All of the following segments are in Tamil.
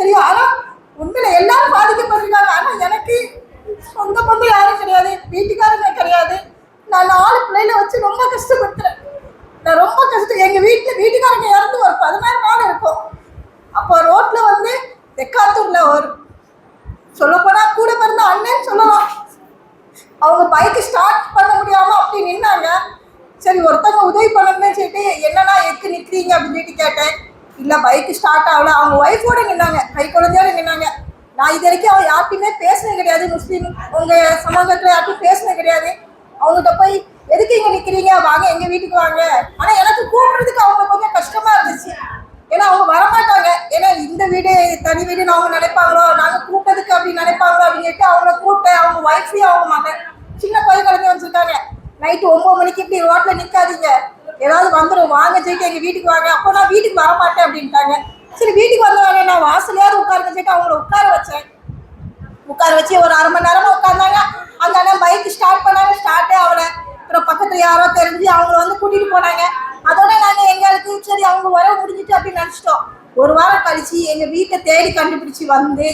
தெரியும். ஆனால் உண்மையில எல்லாரும் பாதிக்கப்பட்டிருக்காங்க. ஆனால் எனக்கு சொந்த பொண்ணு யாரும் கிடையாது. வீட்டுக்காரங்க கிடையாது. நான் நாலு பிள்ளைல வச்சு ரொம்ப கஷ்டப்பட்டுறேன் நான் ரொம்ப கஷ்டம் எங்கள் வீட்டில் வீட்டுக்காரங்க இறந்து ஒரு பதினாறு நாள் இருக்கும். அப்போ ரோட்டில் வந்து தெக்காத்தூரில் ஒரு சொல்லப்போனால் கூட பிறந்த அண்ணன் சொல்லலாம். அவங்க பைக்கு ஸ்டார்ட் பண்ண முடியாமல் அப்படி நின்னாங்க. சரி ஒருத்தவங்க உதவி பண்ணணும்னு சொல்லிட்டு என்னன்னா எக்கு நிற்கிறீங்க அப்படின்னு சொல்லிட்டு கேட்டேன். இல்ல பைக் ஸ்டார்ட் ஆகல. அவங்க ஒய்ஃபோட நின்னாங்க. கை குழந்தையோட நின்னாங்க. நான் இது வரைக்கும் அவன் யார்ட்டையுமே பேசினது கிடையாது முஸ்லீம் உங்க சமூகத்துல யார்ட்டையும் பேசினது கிடையாது. அவங்ககிட்ட போய் எதுக்கு இங்க நிக்கிறீங்க? வாங்க எங்க வீட்டுக்கு வாங்க. ஆனா எனக்கு கூப்பிடுறதுக்கு அவங்க கொஞ்சம் கஷ்டமா இருந்துச்சு. ஏன்னா அவங்க வரமாட்டாங்க. ஏன்னா இந்த வீடு தனி வீடுன்னு அவங்க நினைப்பாங்களோ நாங்க கூப்பிட்டதுக்கு அப்படி நினைப்பாங்களோ அப்படின்னு அவங்கள கூப்பிட்டேன். அவங்க ஒய்ஃபையும் அவங்க மகன். சின்ன பையன் குழந்தைங்க வச்சிருக்காங்க நைட்டு ஒன்பது மணிக்கு இப்படி ரோட்ல நிக்காதீங்க. ஏதாவது வந்துடும் வாங்க சொல்லிட்டு எங்கள் வீட்டுக்கு வாங்க. அப்போ நான் வீட்டுக்கு வர மாட்டேன் அப்படின்ட்டாங்க. சரி வீட்டுக்கு வந்தவங்க நான் வாசலையாவது உட்காருங்க சொல்லிட்டு அவங்கள உட்கார வச்சேன். உட்கார வச்சு ஒரு அரை மணி நேரமாக உட்காந்தாங்க. அந்த அண்ணன் பைக் ஸ்டார்ட் பண்ணாங்க ஸ்டார்ட்டே அவளை அப்புறம் பக்கத்தில் யாரோ தெரிஞ்சு அவங்கள வந்து கூட்டிகிட்டு போனாங்க. அதோட நாங்கள் எங்களுக்கு சரி அவங்க வர முடிஞ்சிட்டு அப்படின்னு நினச்சிட்டோம். ஒரு வாரம் கழிச்சு எங்கள் வீட்டை தேடி கண்டுபிடிச்சி வந்து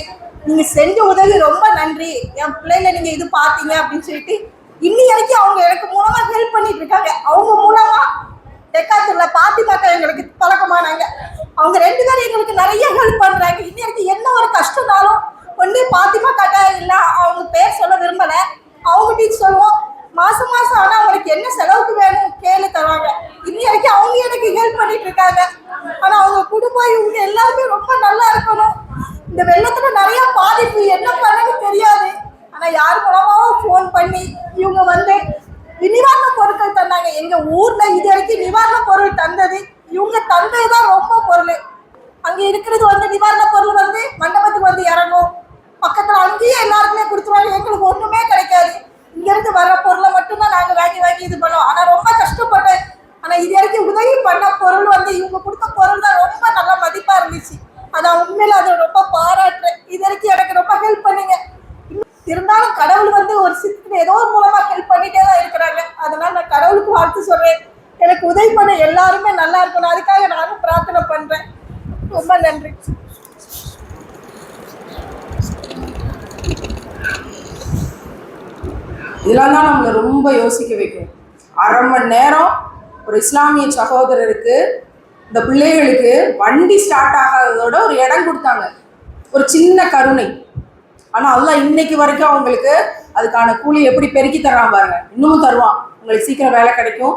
நீங்கள் செஞ்ச உதவி ரொம்ப நன்றி. என் பிள்ளைல நீங்கள் இது பார்த்தீங்க அப்படின்னு சொல்லிட்டு இன்னி வரைக்கும் அவங்க எனக்கு மூலமாக ஹெல்ப் பண்ணிட்டு இருக்காங்க. அவங்க மூலம் தெக்காத்தூர்ல பாத்திமாக்கா எங்களுக்கு பழக்கமானாங்க. அவங்க ரெண்டு பேரும் எங்களுக்கு நிறைய ஹெல்ப் பண்றாங்க. இன்னைக்கு என்ன ஒரு கஷ்டம்னாலும் ஒண்ணு பாத்திமா காட்டா இல்ல அவங்க பேர் சொல்ல விரும்பல. அவங்ககிட்ட சொல்லுவோம். மாசம் மாசம் ஆனா அவங்களுக்கு என்ன செலவுக்கு வேணும் கேளு தருவாங்க இன்னி வரைக்கும் அவங்க எனக்கு ஹெல்ப் பண்ணிட்டு இருக்காங்க. ஆனா அவங்க குடும்பம் இவங்க எல்லாருமே ரொம்ப நல்லா இருக்கணும். இந்த வெள்ளத்துல நிறைய பா என்ன பண்ணன்னு தெரியாது ஆனா யார் மூலமாவும் ஃபோன் பண்ணி இவங்க வந்து நிவாரண பொருட்கள் தந்தாங்க எங்க ஊர்ல இது வரைக்கும் நிவாரண பொருள் தந்தது. இவங்க தந்தது தான் ரொம்ப பொருள். அங்க இருக்கிறது வந்து நிவாரண பொருள் வந்து மண்டபத்துக்கு வந்து இறங்கும். பக்கத்துல அங்கேயே எல்லாருக்குமே கொடுத்துருவாங்க. எங்களுக்கு ஒண்ணுமே கிடைக்காது. இங்க இருந்து வர பொருளை மட்டும்தான் நாங்க வாங்கி வாங்கி இது பண்ணுவோம். ஆனா ரொம்ப கஷ்டப்பட்டேன் ஆனா இது வரைக்கும் உதவி பண்ண பொருள் வந்து இவங்க கொடுத்த பொருள் தான் ரொம்ப நல்ல மதிப்பா இருந்துச்சு. அதை உண்மையில அதை ரொம்ப பாராட்டுறேன் இது வரைக்கும் எனக்கு ரொம்ப ஹெல்ப் பண்ணீங்க. இருந்தாலும் கடவுள் வந்து ஒரு சித்து ஏதோ ஒரு மூலமா ஹெல்ப் பண்ணிட்டு உதவி பண்ண எல்லாருமே நல்லா இருக்கணும். அதுக்காக நானும் பிரார்த்தனை பண்றேன். ரொம்ப நன்றி. இதெல்லாம் தான் நம்மளை ரொம்ப யோசிக்க வைக்கும். அரை மணி நேரம் ஒரு இஸ்லாமிய சகோதரருக்கு இந்த பிள்ளைகளுக்கு வண்டி ஸ்டார்ட் ஆகாததோட ஒரு இடம் கொடுத்தாங்க. ஒரு சின்ன கருணை. ஆனால் அதெல்லாம் இன்னைக்கு வரைக்கும் அவங்களுக்கு அதுக்கான கூலி எப்படி பெருக்கி தர்றான் பாருங்க. இன்னமும் தருவான். உங்களுக்கு சீக்கிரம் வேலை கிடைக்கும்.